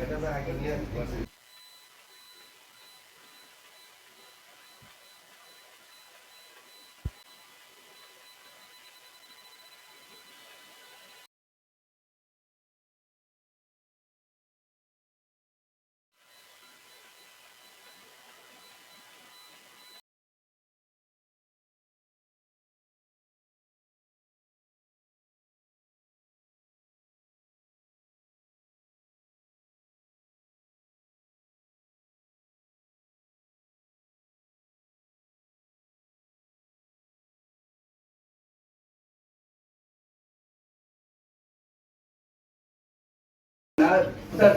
Cái tương.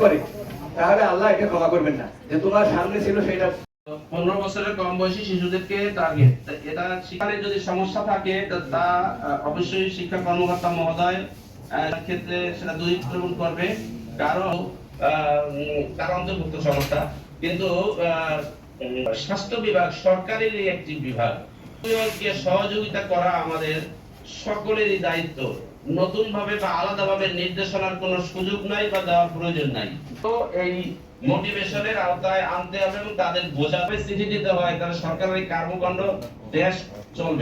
করে। তাহলে আল্লাহ এটা ক্ষমা করবেন না। যে তোমার সামনে ছিল সেটা পনেরো বছরের কম বয়সী শিশুদেরকে টার্গেট এটা যদি সমস্যা থাকে, তা অবশ্যই শিক্ষা কর্মকর্তা মহোদয় ক্ষেত্রে সেটা করবে। কারণ তার অন্তর্ভুক্ত সমস্যা। কিন্তু স্বাস্থ্য বিভাগ সরকারেরই একটি বিভাগ। সহযোগিতা করা আমাদের সকলেরই দায়িত্ব। নতুন ভাবে বা আলাদা ভাবে নির্দেশনার কোনো সুযোগ নাই বা দেওয়ার প্রয়োজন নাই। তো এই মোটিভেশনের আওতায় আনতে হবে এবং তাদের বোঝাবে, চিঠি দিতে হয়, তাহলে সরকারের এই কর্মকাণ্ড দেশ চলবে।